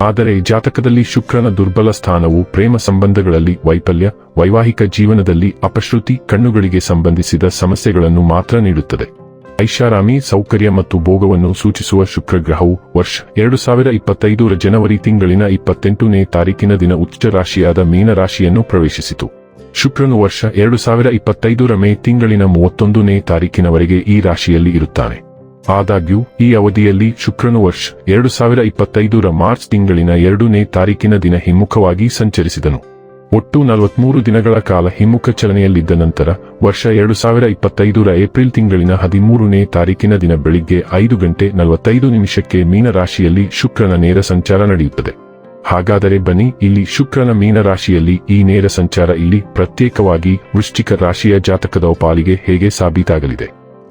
ಆದರೆ ಜಾತಕದಲ್ಲಿ ಶುಕ್ರನ ದುರ್ಬಲ ಸ್ಥಾನವು ಪ್ರೇಮ ಸಂಬಂಧಗಳಲ್ಲಿ ವೈಫಲ್ಯ, ವೈವಾಹಿಕ ಜೀವನದಲ್ಲಿ ಅಪಶ್ರುತಿ, ಕಣ್ಣುಗಳಿಗೆ ಸಂಬಂಧಿಸಿದ ಸಮಸ್ಯೆಗಳನ್ನು ಮಾತ್ರ ನೀಡುತ್ತದೆ. ಐಷಾರಾಮಿ ಸೌಕರ್ಯ ಮತ್ತು ಭೋಗವನ್ನು ಸೂಚಿಸುವ ಶುಕ್ರಗ್ರಹವು ವರ್ಷ ಎರಡು ಸಾವಿರ ಇಪ್ಪತ್ತೈದರ ಜನವರಿ ತಿಂಗಳಿನ ಇಪ್ಪತ್ತೆಂಟನೇ ತಾರೀಕಿನ ದಿನ ಉಚ್ಚ ರಾಶಿಯಾದ ಮೀನ ರಾಶಿಯನ್ನು ಪ್ರವೇಶಿಸಿತು. ಶುಕ್ರನು ವರ್ಷ ಎರಡು ಸಾವಿರ ಇಪ್ಪತ್ತೈದರ ಮೇ ತಿಂಗಳಿನ ಮೂವತ್ತೊಂದನೇ ತಾರೀಕಿನವರೆಗೆ ಈ ರಾಶಿಯಲ್ಲಿ ಇರುತ್ತಾನೆ. ಆದಾಗ್ಯೂ, ಈ ಅವಧಿಯಲ್ಲಿ ಶುಕ್ರನು ವರ್ಷ ಎರಡು ಸಾವಿರ ಇಪ್ಪತ್ತೈದರ ಮಾರ್ಚ್ ತಿಂಗಳಿನ ಎರಡನೇ ತಾರೀಕಿನ ದಿನ ಹಿಮ್ಮುಖವಾಗಿ ಸಂಚರಿಸಿದನು. ಒಟ್ಟು ನಲವತ್ಮೂರು ದಿನಗಳ ಕಾಲ ಹಿಮ್ಮುಖ ಚಲನೆಯಲ್ಲಿದ್ದ ನಂತರ, ವರ್ಷ ಎರಡು ಸಾವಿರ ಇಪ್ಪತ್ತೈದರ ಏಪ್ರಿಲ್ ತಿಂಗಳಿನ ಹದಿಮೂರನೇ ತಾರೀಕಿನ ದಿನ ಬೆಳಿಗ್ಗೆ ಐದು ಗಂಟೆ ನಲವತ್ತೈದು ನಿಮಿಷಕ್ಕೆ ಮೀನರಾಶಿಯಲ್ಲಿ ಶುಕ್ರನ ನೇರ ಸಂಚಾರ ನಡೆಯುತ್ತದೆ. ಹಾಗಾದರೆ ಬನ್ನಿ, ಇಲ್ಲಿ ಶುಕ್ರನ ಮೀನರಾಶಿಯಲ್ಲಿ ಈ ನೇರ ಸಂಚಾರ ಇಲ್ಲಿ ಪ್ರತ್ಯೇಕವಾಗಿ ವೃಶ್ಚಿಕ ರಾಶಿಯ ಜಾತಕದ ಪಾಲಿಗೆ ಹೇಗೆ ಸಾಬೀತಾಗಲಿದೆ?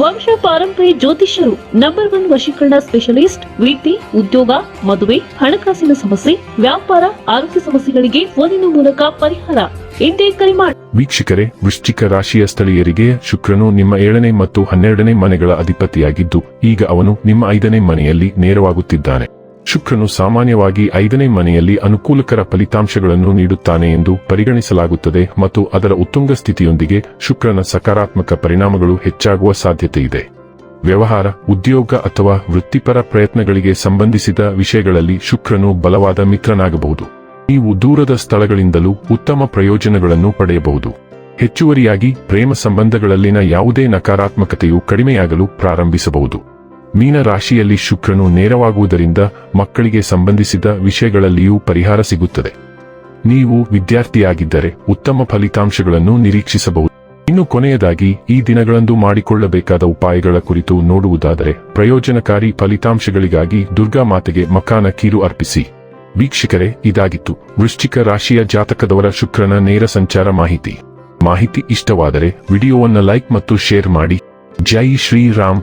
ವಂಶ ಪಾರಂಪರ್ಯ ಜ್ಯೋತಿಷ್ಯರು ನಂಬರ್ ಒನ್ ವಶೀಕರಣ ಸ್ಪೆಷಲಿಸ್ಟ್ ವೃತ್ತಿ ಉದ್ಯೋಗ, ಮದುವೆ, ಹಣಕಾಸಿನ ಸಮಸ್ಯೆ, ವ್ಯಾಪಾರ, ಆರೋಗ್ಯ ಸಮಸ್ಯೆಗಳಿಗೆ ಫೋನಿನ ಮೂಲಕ ಪರಿಹಾರ. ಎಂದೇ ಕರೆ ಮಾಡಿ ವೀಕ್ಷಕರೇ, ವೃಶ್ಚಿಕ ರಾಶಿಯ ಸ್ಥಳೀಯರಿಗೆ ಶುಕ್ರನು ನಿಮ್ಮ ಏಳನೇ ಮತ್ತು ಹನ್ನೆರಡನೇ ಮನೆಗಳ ಅಧಿಪತಿಯಾಗಿದ್ದು, ಈಗ ಅವನು ನಿಮ್ಮ ಐದನೇ ಮನೆಯಲ್ಲಿ ನೇರವಾಗುತ್ತಿದ್ದಾನೆ. ಶುಕ್ರನು ಸಾಮಾನ್ಯವಾಗಿ ಐದನೇ ಮನೆಯಲ್ಲಿ ಅನುಕೂಲಕರ ಫಲಿತಾಂಶಗಳನ್ನು ನೀಡುತ್ತಾನೆ ಎಂದು ಪರಿಗಣಿಸಲಾಗುತ್ತದೆ ಮತ್ತು ಅದರ ಉತ್ತುಂಗ ಸ್ಥಿತಿಯೊಂದಿಗೆ ಶುಕ್ರನ ಸಕಾರಾತ್ಮಕ ಪರಿಣಾಮಗಳು ಹೆಚ್ಚಾಗುವ ಸಾಧ್ಯತೆಯಿದೆ. ವ್ಯವಹಾರ, ಉದ್ಯೋಗ ಅಥವಾ ವೃತ್ತಿಪರ ಪ್ರಯತ್ನಗಳಿಗೆ ಸಂಬಂಧಿಸಿದ ವಿಷಯಗಳಲ್ಲಿ ಶುಕ್ರನು ಬಲವಾದ ಮಿತ್ರನಾಗಬಹುದು. ನೀವು ದೂರದ ಸ್ಥಳಗಳಿಂದಲೂ ಉತ್ತಮ ಪ್ರಯೋಜನಗಳನ್ನು ಪಡೆಯಬಹುದು. ಹೆಚ್ಚುವರಿಯಾಗಿ ಪ್ರೇಮ ಸಂಬಂಧಗಳಲ್ಲಿನ ಯಾವುದೇ ನಕಾರಾತ್ಮಕತೆಯು ಕಡಿಮೆಯಾಗಲು ಪ್ರಾರಂಭಿಸಬಹುದು. ಮೀನ ರಾಶಿಯಲ್ಲಿ ಶುಕ್ರನು ನೇರವಾಗುವುದರಿಂದ ಮಕ್ಕಳಿಗೆ ಸಂಬಂಧಿಸಿದ ವಿಷಯಗಳಲ್ಲಿಯೂ ಪರಿಹಾರ ಸಿಗುತ್ತದೆ. ನೀವು ವಿದ್ಯಾರ್ಥಿಯಾಗಿದ್ದರೆ ಉತ್ತಮ ಫಲಿತಾಂಶಗಳನ್ನು ನಿರೀಕ್ಷಿಸಬಹುದು. ಇನ್ನು ಕೊನೆಯದಾಗಿ, ಈ ದಿನಗಳಂದು ಮಾಡಿಕೊಳ್ಳಬೇಕಾದ ಉಪಾಯಗಳ ಕುರಿತು ನೋಡುವುದಾದರೆ, ಪ್ರಯೋಜನಕಾರಿ ಫಲಿತಾಂಶಗಳಿಗಾಗಿ ದುರ್ಗಾ ಮಾತೆಗೆ ಮಕಾನ ಕೀರು ಅರ್ಪಿಸಿ. ವೀಕ್ಷಕರೇ, ಇದಾಗಿತ್ತು. ವೃಶ್ಚಿಕ ರಾಶಿಯ ಜಾತಕದವರ ಶುಕ್ರನ ನೇರ ಸಂಚಾರ ಮಾಹಿತಿ. ಮಾಹಿತಿ ಇಷ್ಟವಾದರೆ, ವಿಡಿಯೋವನ್ನು ಲೈಕ್ ಮತ್ತು ಶೇರ್ ಮಾಡಿ. ಜೈ ಶ್ರೀರಾಮ್.